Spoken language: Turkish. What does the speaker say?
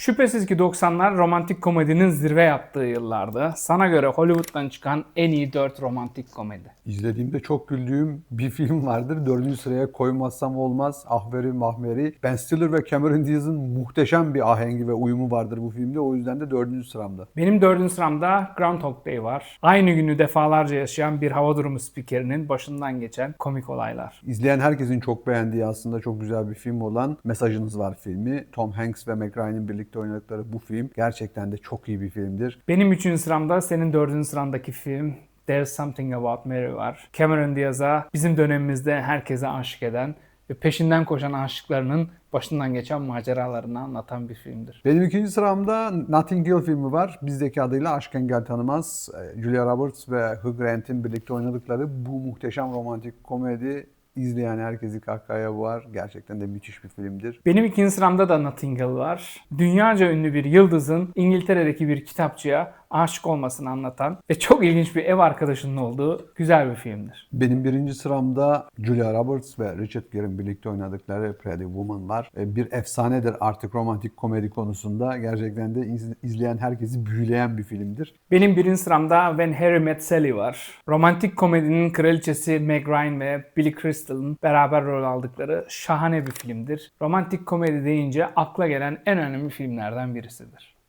Şüphesiz ki 90'lar romantik komedinin zirve yaptığı yıllardı. Sana göre Hollywood'dan çıkan en iyi 4 romantik komedi. İzlediğimde çok güldüğüm bir film vardır. Dördüncü sıraya koymazsam olmaz. Ahveri Mahveri. Ben Stiller ve Cameron Diaz'ın muhteşem bir ahengi ve uyumu vardır bu filmde. O yüzden de dördüncü sıramda. Benim dördüncü sıramda Groundhog Day var. Aynı günü defalarca yaşayan bir hava durumu spikerinin başından geçen komik olaylar. İzleyen herkesin çok beğendiği aslında çok güzel bir film olan Mesajınız Var filmi. Tom Hanks ve Meg Ryan'ın birlikte oynadıkları bu film gerçekten de çok iyi bir filmdir. Benim üçüncü sıramda senin dördüncü sırandaki film There's Something About Mary var. Cameron Diaz'a bizim dönemimizde herkese aşık eden ve peşinden koşan aşıklarının başından geçen maceralarını anlatan bir filmdir. Benim ikinci sıramda Notting Hill filmi var. Bizdeki adıyla Aşk Engel Tanımaz. Julia Roberts ve Hugh Grant'in birlikte oynadıkları bu muhteşem romantik komedi izleyen herkesi kahkahaya boğar. Gerçekten de müthiş bir filmdir. Benim ikinci sıramda da Notting Hill var. Dünyaca ünlü bir yıldızın İngiltere'deki bir kitapçıya aşık olmasını anlatan ve çok ilginç bir ev arkadaşının olduğu güzel bir filmdir. Benim birinci sıramda Julia Roberts ve Richard Gere'in birlikte oynadıkları Pretty Woman var. Ee, Bir efsanedir artık romantik komedi konusunda. Gerçekten de iz- izleyen herkesi büyüleyen bir filmdir. Benim birinci sıramda When Harry Met Sally var. Romantik komedinin kraliçesi Meg Ryan ve Billy Crystal'ın beraber rol aldıkları şahane bir filmdir. Romantik komedi deyince akla gelen en önemli filmlerden birisidir.